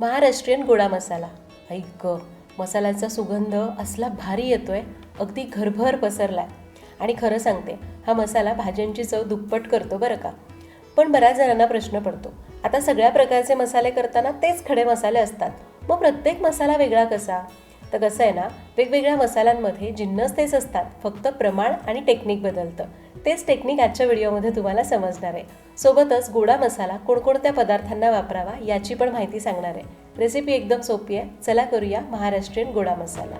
महाराष्ट्रीयन गोडा मसाला. ऐक मसाल्याचा सुगंध असला भारी येतोय अगदी घरभर पसरलाय. आणि खरं सांगते हा मसाला भाज्यांची चव दुप्पट करतो बरं का. पण बऱ्याच जणांना प्रश्न पडतो आता सगळ्या प्रकारचे मसाले करताना तेच खडे मसाले असतात. मग प्रत्येक मसाला वेगळा कसा? तर कसं आहे ना वेगवेगळ्या मसाल्यांमध्ये जिन्नस तेच असतात फक्त प्रमाण आणि टेक्निक बदलतं. तेच टेक्निक आजच्या व्हिडिओमध्ये तुम्हाला समजणार आहे. सोबतच गोडा मसाला कोणकोणत्या पदार्थांना वापरावा याची पण माहिती सांगणार आहे. रेसिपी एकदम सोपी आहे. चला करूया महाराष्ट्रीयन गोडा मसाला.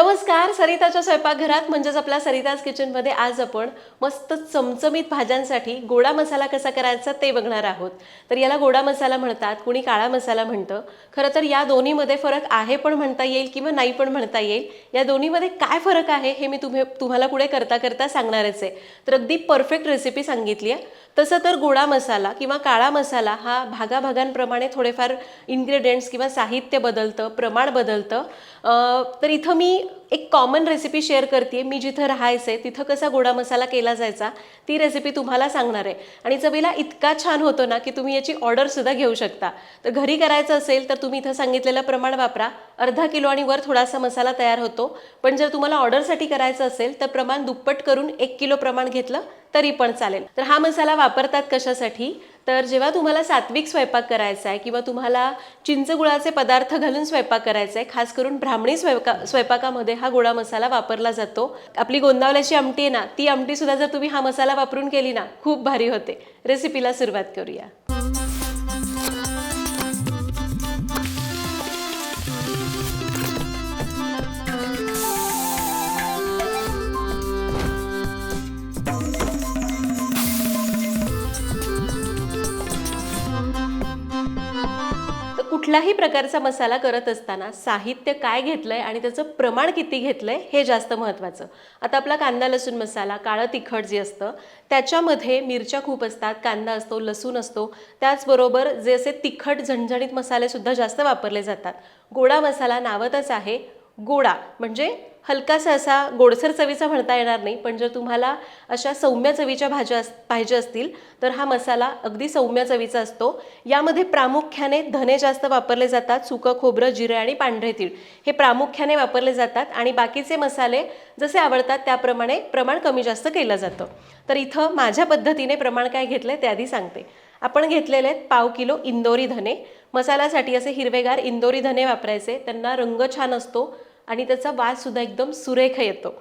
नमस्कार सरिताच्या स्वयंपाकघरात म्हणजेच आपल्या सरिताज किचनमध्ये आज आपण मस्त चमचमीत भाज्यांसाठी गोडा मसाला कसा करायचा ते बघणार आहोत. तर याला गोडा मसाला म्हणतात कुणी काळा मसाला म्हणतं. खरं तर या दोन्हीमध्ये फरक आहे पण म्हणता येईल किंवा नाही पण म्हणता येईल. या दोन्हीमध्ये काय फरक आहे हे मी तुम्ही तुम्हाला पुढे करता करता सांगणारच आहे. तर अगदी परफेक्ट रेसिपी सांगितली आहे. तसं तर गोडा मसाला किंवा काळा मसाला हा भागाभागांप्रमाणे थोडेफार इन्ग्रेडियंट्स किंवा साहित्य बदलतं प्रमाण बदलतं. तर इथं मी एक कॉमन रेसिपी शेअर करते मी जिथं राहायचे तिथं कसा गोडा मसाला केला जायचा ती रेसिपी तुम्हाला सांगणार आहे. आणि चवीला इतका छान होतो ना की तुम्ही याची ऑर्डरसुद्धा घेऊ शकता. तर घरी करायचं असेल तर तुम्ही इथं सांगितलेलं प्रमाण वापरा. अर्धा किलो आणि वर थोडासा मसाला तयार होतो. पण जर तुम्हाला ऑर्डरसाठी करायचं असेल तर प्रमाण दुप्पट करून एक किलो प्रमाण घेतलं तरी पण चालेल. तर हा मसाला वापरतात कशासाठी? तर जेव्हा तुम्हाला सात्विक स्वयंपाक करायचा आहे किंवा तुम्हाला चिंचगुळाचे पदार्थ घालून स्वयंपाक करायचा आहे खास करून ब्राह्मणी स्वयंका स्वयंपाकामध्ये हा गोळा मसाला वापरला जातो. आपली गोंदावल्याची आमटी आहे ना ती आमटीसुद्धा जर तुम्ही हा मसाला वापरून केली ना खूप भारी होते. रेसिपीला सुरुवात करूया. कुठलाही कुठल्याही प्रकारचा मसाला करत असताना साहित्य काय घेतलं आहे आणि त्याचं प्रमाण किती घेतलं आहे हे जास्त महत्त्वाचं आता आपला कांदा लसूण मसाला काळं तिखट जे असतं त्याच्यामध्ये मिरच्या खूप असतात कांदा असतो लसूण असतो. त्याचबरोबर जे असे तिखट झणझणीत मसालेसुद्धा जास्त वापरले जातात. गोडा मसाला नावतच आहे गोडा म्हणजे हलकासा असा गोडसर चवीचा म्हणता येणार नाही पण जर तुम्हाला अशा सौम्य चवीच्या भाज्या अस पाहिजे असतील तर हा मसाला अगदी सौम्य चवीचा असतो. यामध्ये प्रामुख्याने धने जास्त वापरले जातात सुकं खोबरं जिरे आणि पांढरे तीळ. हे प्रामुख्याने वापरले जातात आणि बाकीचे मसाले जसे आवडतात त्याप्रमाणे प्रमाण कमी जास्त केलं जातं. तर इथं माझ्या पद्धतीने प्रमाण काय घेतलं ते आधी सांगते. आपण घेतलेले आहेत पाव किलो इंदोरी धने. मसाल्यासाठी असे हिरवेगार इंदोरी धने वापरायचे. त्यांना रंग छान असतो. आणि त्याचा वाससुद्धा एकदम सुरेख येतो.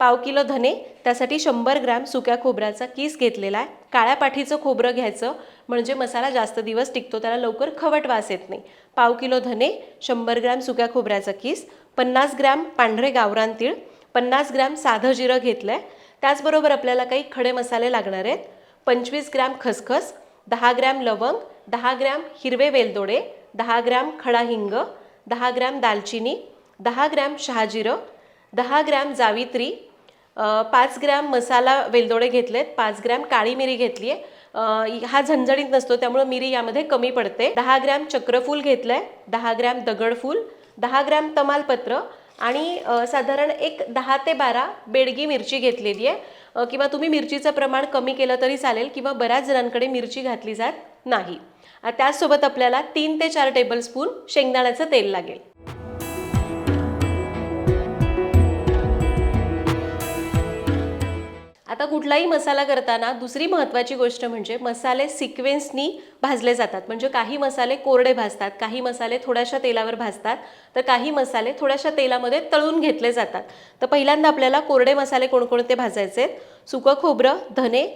पाव किलो धने त्यासाठी शंभर ग्रॅम सुक्या खोबऱ्याचा किस घेतलेला आहे. काळ्या पाठीचं खोबरं घ्यायचं म्हणजे मसाला जास्त दिवस टिकतो त्याला लवकर खवट वास येत नाही. पाव किलो धने शंभर ग्रॅम सुक्या खोबऱ्याचा किस पन्नास ग्रॅम पांढरे गावरान तीळ पन्नास ग्रॅम साधं जिरं घेतलं आहे त्याचबरोबर आपल्याला काही खडे मसाले लागणार आहेत. पंचवीस ग्रॅम खसखस दहा ग्रॅम लवंग दहा ग्रॅम हिरवे वेलदोडे दहा ग्रॅम खडा हिंग दहा ग्रॅम दालचिनी दहा ग्रॅम शहाजिरं दहा ग्रॅम जावित्री पाच ग्रॅम मसाला वेलदोडे घेतलेत पाच ग्रॅम काळी मिरी घेतली आहे हा झणझणीत नसतो त्यामुळं मिरी यामध्ये कमी पडते. दहा ग्रॅम चक्रफूल घेतलं आहे दहा ग्रॅम दगडफूल दहा ग्रॅम तमालपत्र आणि साधारण एक दहा ते बारा बेडगी मिरची घेतलेली आहे किंवा तुम्ही मिरचीचं प्रमाण कमी केलं तरी चालेल किंवा बऱ्याच जणांकडे मिरची घातली जात नाही. त्याचसोबत आपल्याला तीन ते चार टेबलस्पून शेंगदाण्याचं तेल लागेल. आता कुठलाही मसाला करताना दुसरी महत्त्वाची गोष्ट म्हणजे मसाले सिक्वेन्सनी भाजले जातात. म्हणजे काही मसाले कोरडे भाजतात काही मसाले थोड्याशा तेलावर भाजतात तर काही मसाले थोड्याशा तेलामध्ये तळून घेतले जातात. तर पहिल्यांदा आपल्याला कोरडे मसाले कोणकोणते भाजायचे आहेत? सुकं खोबरं धने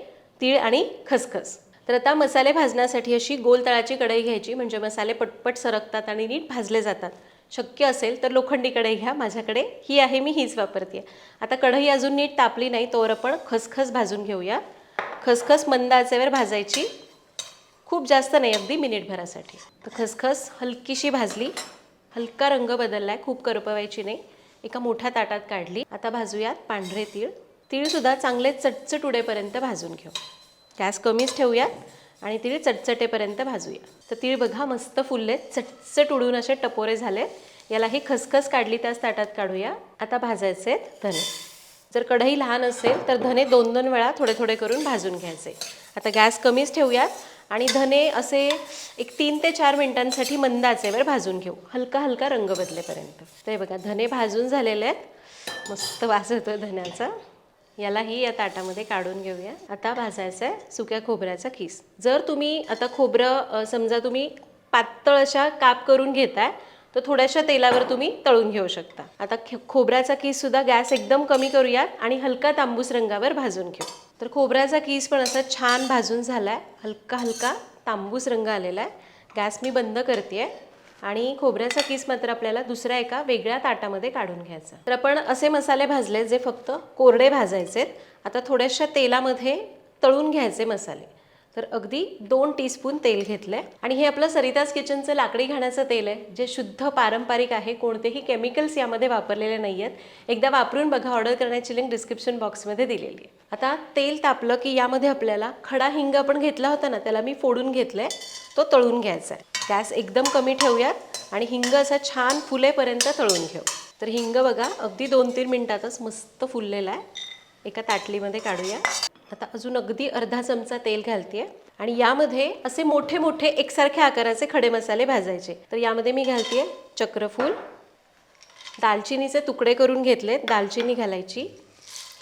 तीळ आणि खसखस. तर आता मसाले भाजण्यासाठी अशी गोल तळाची कढई घ्यायची. म्हणजे मसाले पटपट सरकतात आणि नीट भाजले जातात. शक्य असेल तर लोखंडी कढई घ्या माझ्याकडे ही आहे मी हीच वापरते. आता कढई अजून नीट तापली नाही तोवर आपण खसखस भाजून घेऊया. खसखस मंद आचेवर भाजायची खूप जास्त नाही अगदी मिनिटभरासाठी. तर खसखस हलकीशी भाजली. हलका रंग बदलला आहे खूप करपवायची नाही. एका मोठ्या ताटात काढली. आता भाजूयात पांढरे तीळ. तीळसुद्धा चांगले चटचट उडेपर्यंत भाजून घेऊ. गॅस कमीच ठेवूयात. आणि तिळ चटचटेपर्यंत भाजूया. तर तिळ बघा मस्त फुलले चटचट उडून असे टपोरे झाले याला ही खसखस काढली त्याच ताटात काढूया. आता भाजायचे आहेत धने. जर कढई लहान असेल तर धने दोन दोन वेळा थोडे थोडे करून भाजून घ्यायचे. आता गॅस कमीच ठेवूयात आणि धने असे एक तीन ते चार मिनिटांसाठी मंद आचेवर भाजून घेऊ. हलका हलका रंग बदलेपर्यंत. तर बघा धने भाजून झालेले आहेत. मस्त वास येतोय धन्याचा. यालाही या ताटामध्ये काढून घेऊया. आता भाजायचं आहे सुक्या खोबऱ्याचा खीस. जर तुम्ही आता खोबरं समजा तुम्ही पातळ अशा काप करून घेताय तर थोड्याशा तेलावर तुम्ही तळून घेऊ शकता. आता खे- खोबऱ्याचा कीस सुद्धा गॅस एकदम कमी करूयात आणि हलका तांबूस रंगावर भाजून घेऊ. तर खोबऱ्याचा कीस पण असा छान भाजून झाला आहे हलका हलका तांबूस रंग आलेला आहे गॅस मी बंद करते आहे आणि खोबऱ्याचा किस मात्र आपल्याला दुसऱ्या एका वेगळ्या ताटामध्ये काढून घ्यायचा. तर आपण असे मसाले भाजले जे फक्त कोरडे भाजायचेत. आता थोड्याशा तेलामध्ये तळून घ्यायचे मसाले. तर अगदी दोन टीस्पून तेल घेतलं आहे आणि हे आपलं सरिताज किचनचं लाकडी घाण्याचं तेल आहे जे शुद्ध पारंपरिक आहे कोणतेही केमिकल्स यामध्ये वापरलेले नाही आहेत एकदा वापरून बघा ऑर्डर करण्याची लिंक डिस्क्रिप्शन बॉक्समध्ये दिलेली आहे. आता तेल तापलं की यामध्ये आपल्याला खडा हिंग आपण घेतला होता ना त्याला मी फोडून घेतलं आहे तो तळून घ्यायचा आहे. गॅस एकदम कमी ठेवूयात आणि हिंग असा छान फुलेपर्यंत तळून घेऊ. तर हिंग बघा अगदी दोन तीन मिनटातच मस्त फुललेला आहे. एका ताटलीमध्ये काढूया. आता अजून अगदी अर्धा चमचा तेल घालते आणि यामध्ये असे मोठे मोठे एकसारख्या आकाराचे खडे मसाले भाजायचे. तर यामध्ये मी घालते चक्रफूल. दालचिनीचे तुकडे करून घेतले दालचिनी घालायची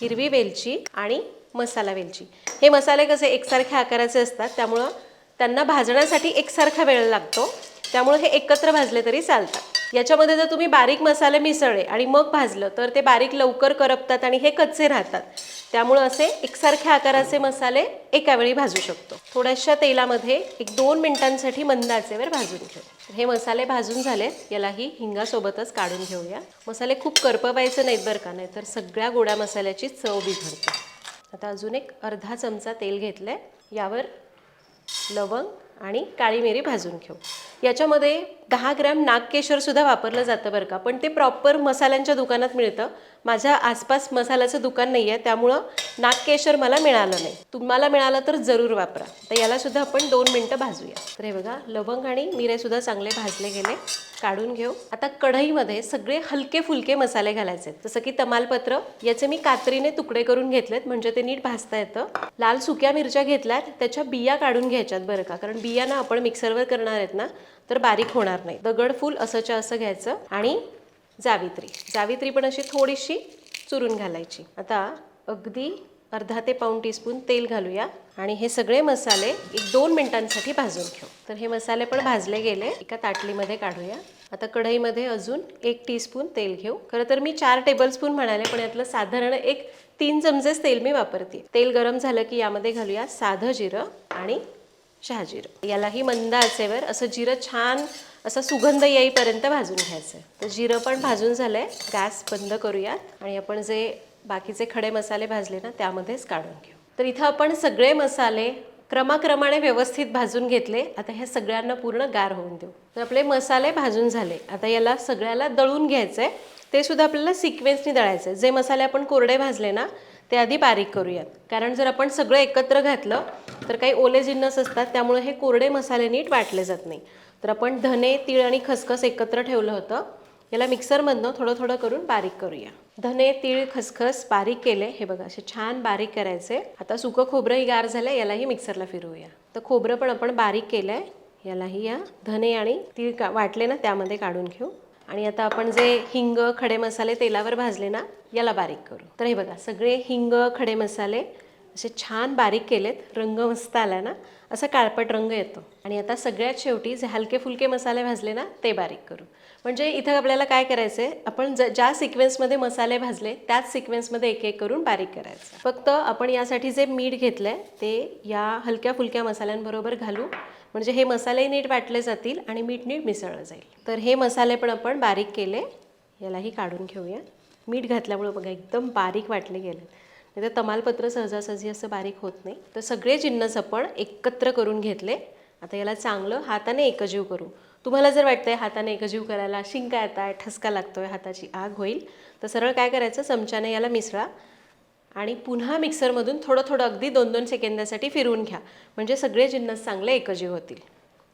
हिरवी वेलची आणि मसाला वेलची. हे मसाले कसे एकसारख्या आकाराचे असतात त्यामुळं त्यांना भाजण्यासाठी एकसारखा वेळ लागतो. त्यामुळे हे एकत्र भाजले तरी चालतात. याच्यामध्ये जर तुम्ही बारीक मसाले मिसळले आणि मग भाजलं तर ते बारीक लवकर करपतात आणि हे कच्चे राहतात. त्यामुळं असे एकसारख्या आकाराचे मसाले एकावेळी भाजू शकतो. थोड्याशा तेलामध्ये एक दोन मिनिटांसाठी मंद आचेवर भाजून घेऊ. हे मसाले भाजून झालेत. यालाही हिंगासोबतच काढून घेऊया. मसाले खूप करपवायचे नाहीत बरं का नाही तर सगळ्या गोड्या मसाल्याची चव बिघडते. आता अजून एक अर्धा चमचा तेल घेतलं आहे यावर लवंग आणि काळी मिरी भाजून घेऊ. याच्यामध्ये दहा ग्रॅम नागकेशरसुद्धा वापरलं जातं बरं का. पण ते प्रॉपर मसाल्यांच्या दुकानात मिळतं. माझ्या आसपास मसाल्याचं दुकान नाही आहे त्यामुळं नागकेशर मला मिळालं नाही. तुम्हाला मिळालं तर जरूर वापरा. तर यालासुद्धा आपण दोन मिनटं भाजूया. तर हे बघा लवंग आणि मिरेसुद्धा चांगले भाजले गेले. काढून घेऊ. आता कढईमध्ये सगळे हलके फुलके मसाले घालायचे आहेत. जसं की तमालपत्र याचे मी कात्रीने तुकडे करून घेतलेत म्हणजे ते नीट भाजता येतं. लाल सुक्या मिरच्या घेतल्यात त्याच्या बिया काढून घ्यायच्यात बरं का. कारण बिया ना आपण मिक्सरवर करणार आहेत ना तर बारीक होणार नाही. दगड फुल असंच्या असं घ्यायचं. आणि जावित्री. जावित्री पण अशी थोडीशी चुरून घालायची. आता अगदी अर्धा ते पाऊण टीस्पून तेल घालूया आणि हे सगळे मसाले एक दोन मिनिटांसाठी भाजून घेऊ. तर हे मसाले पण भाजले गेले. एका ताटलीमध्ये काढूया. आता कढईमध्ये अजून एक टीस्पून तेल घेऊ. खरं तर मी चार टेबलस्पून म्हणाले पण यातलं साधारण एक तीन चमचेच तेल मी वापरते. तेल गरम झालं की यामध्ये घालूया साधं जिरं आणि शहाजिरं. यालाही मंद असेवर असं जिरं छान असा सुगंध येईपर्यंत भाजून घ्यायचं आहे. तर जिरं पण भाजून झालं आहे गॅस बंद करूयात आणि आपण जे बाकीचे खडे मसाले भाजले ना त्यामध्येच काढून घेऊ. तर इथं आपण सगळे मसाले क्रमाक्रमाने व्यवस्थित भाजून घेतले. आता ह्या सगळ्यांना पूर्ण गार होऊन देऊ. तर आपले मसाले भाजून झाले. आता याला सगळ्याला दळून घ्यायचं आहे ते सुद्धा आपल्याला सिक्वेन्सनी दळायचं आहे जे मसाले आपण कोरडे भाजले ना ते आधी बारीक करूयात. कारण जर आपण सगळं एकत्र घातलं तर काही ओले जिन्नस असतात त्यामुळे हे कोरडे मसाले नीट वाटले जात नाही. तर आपण धने तीळ आणि खसखस एकत्र ठेवलं होतं. याला मिक्सरमधनं थोडं थोडं करून बारीक करूया. धने तीळ खसखस बारीक केले. हे बघा असे छान बारीक करायचे. आता सुकं खोबरंही गार झालं यालाही मिक्सरला फिरवूया. तर खोबरं पण आपण बारीक केलं आहे यालाही या धने आणि तीळ का वाटले ना त्यामध्ये काढून घेऊ. आणि आता आपण जे हिंग खडे मसाले तेलावर भाजले ना याला बारीक करू. तर हे बघा सगळे हिंग खडे मसाले असे छान बारीक केलेत रंग मस्त आला ना असा काळपट रंग येतो. आणि आता सगळ्यात शेवटी जे हलके फुलके मसाले भाजले ना ते बारीक करू. म्हणजे इथं आपल्याला काय करायचं आहे आपण ज ज्या सिक्वेन्समध्ये मसाले भाजले त्याच सिक्वेन्समध्ये एक एक करून बारीक करायचं. फक्त आपण यासाठी जे मीठ घेतलं आहे ते या हलक्या फुलक्या मसाल्यांबरोबर घालू. म्हणजे हे मसाले नीट वाटले जातील आणि मीठ नीट मिसळलं जाईल. तर हे मसाले पण आपण बारीक केले. यालाही काढून घेऊया. मीठ घातल्यामुळं बघा एकदम बारीक वाटले गेले नाही तर तमालपत्र सहजासहजी असं बारीक होत नाही. तर सगळे जिन्नस आपण एकत्र करून घेतले. आता याला चांगलं हाताने एकजीव करू. तुम्हाला जर वाटतंय हाताने एकजीव करायला शिंका येत आहे ठसका लागतोय हाताची आग होईल तर सरळ काय करायचं? चमच्याने याला मिसळा आणि पुन्हा मिक्सरमधून थोडं थोडं अगदी दोन दोन सेकंदासाठी फिरवून घ्या. म्हणजे सगळे जिन्नस चांगले एकजीव होतील.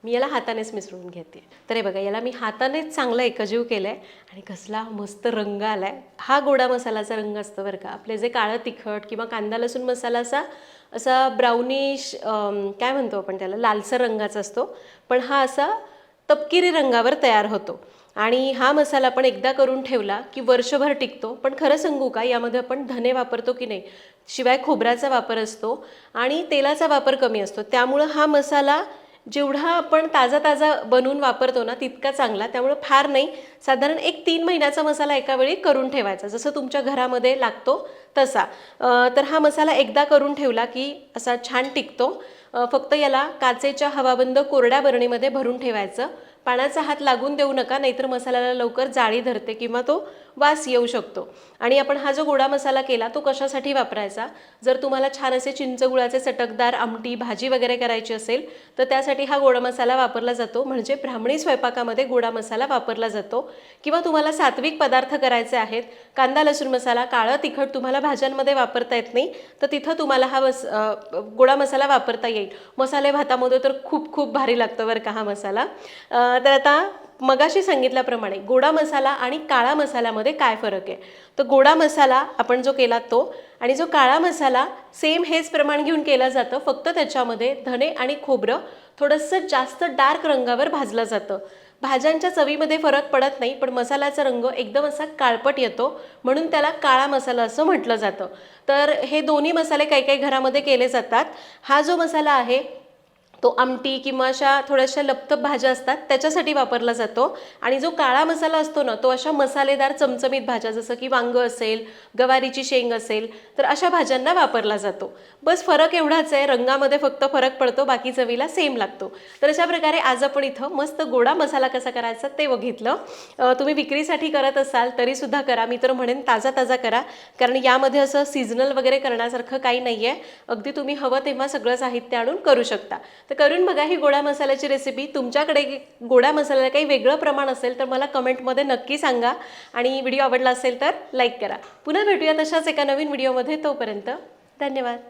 मी याला हातानेच मिसळून घेते. तर हे बघा याला मी हातानेच चांगलं एकजीव केलं आहे आणि कसला मस्त रंग आला आहे हा गोडा मसालाचा रंग असतो बरं का. आपले जे काळं तिखट किंवा कांदा लसूण मसाला असा असा ब्राउनिश काय म्हणतो आपण त्याला? लालसर रंगाचा असतो. पण हा असा तपकिरी रंगावर तयार होतो. आणि हा मसाला आपण एकदा करून ठेवला की वर्षभर टिकतो. पण खरं सांगू का यामध्ये आपण धने वापरतो की नाही? शिवाय खोबऱ्याचा वापर असतो आणि तेलाचा वापर कमी असतो. त्यामुळं हा मसाला जेवढा आपण ताजा ताजा बनवून वापरतो ना तितका चांगला. त्यामुळं फार नाही. साधारण एक तीन महिन्याचा मसाला एका वेळी करून ठेवायचा. जसं तुमच्या घरामध्ये लागतो तसा. तर हा मसाला एकदा करून ठेवला की असा छान टिकतो. फक्त याला काचेच्या हवाबंद कोरड्या बरणीमध्ये भरून ठेवायचं. पाण्याचा हात लागून देऊ नका नाहीतर मसाल्याला लवकर जाळी धरते किंवा तो वास येऊ शकतो. आणि आपण हा जो गोडा मसाला केला तो कशासाठी वापरायचा? जर तुम्हाला छान असे चिंचगुळाचे चटकदार आमटी भाजी वगैरे करायची असेल तर त्यासाठी हा गोडा मसाला वापरला जातो. म्हणजे ब्राह्मणी स्वयंपाकामध्ये गोडा मसाला वापरला जातो. किंवा तुम्हाला सात्विक पदार्थ करायचे आहेत कांदा लसूण मसाला काळं तिखट तुम्हाला भाज्यांमध्ये वापरता येत नाही तर तिथं तुम्हाला हा मस गोडा मसाला वापरता येईल. मसाले भातामध्ये तर खूप खूप भारी लागतो बरं का हा मसाला. तर आता मगाशी सांगितल्याप्रमाणे गोडा मसाला आणि काळा मसाल्यामध्ये काय फरक आहे? तर गोडा मसाला आपण जो केला तो आणि जो काळा मसाला सेम हेच प्रमाण घेऊन केला जातं फक्त त्याच्यामध्ये धने आणि खोबरं थोडंसं जास्त डार्क रंगावर भाजलं जातं. भाज्यांच्या चवीमध्ये फरक पडत नाही पण मसाल्याचा रंग एकदम असा काळपट येतो म्हणून त्याला काळा मसाला असं म्हटलं जातं. तर हे दोन्ही मसाले काही काही घरामध्ये केले जातात. हा जो मसाला आहे तो आमटी किंवा अशा थोड्याशा लपतप भाज्या असतात त्याच्यासाठी वापरला जातो. आणि जो काळा मसाला असतो ना तो अशा मसालेदार चमचमीत भाज्या जसं की वांग असेल गवारीची शेंग असेल तर अशा भाज्यांना वापरला जातो. बस फरक एवढाच आहे रंगामध्ये फक्त फरक पडतो बाकी चवीला सेम लागतो. तर अशा प्रकारे आज आपण इथं मस्त गोडा मसाला कसा करायचा ते बघितलं. तुम्ही विक्रीसाठी करत असाल तरीसुद्धा करा. मी तर म्हणेन ताजा ताजा करा. कारण यामध्ये असं सीझनल वगैरे करण्यासारखं काही नाही आहे अगदी तुम्ही हवं तेव्हा सगळं साहित्य आणून करू शकता. तर करून बघा ही गोडा मसाल्याची रेसिपी तुमच्याकडे गोडा मसाल्याला काही वेगळं प्रमाण असेल तर मला कमेंटमध्ये नक्की सांगा. आणि व्हिडिओ आवडला असेल तर लाईक करा. पुन्हा भेटूया तशाच एका नवीन व्हिडिओमध्ये तोपर्यंत धन्यवाद.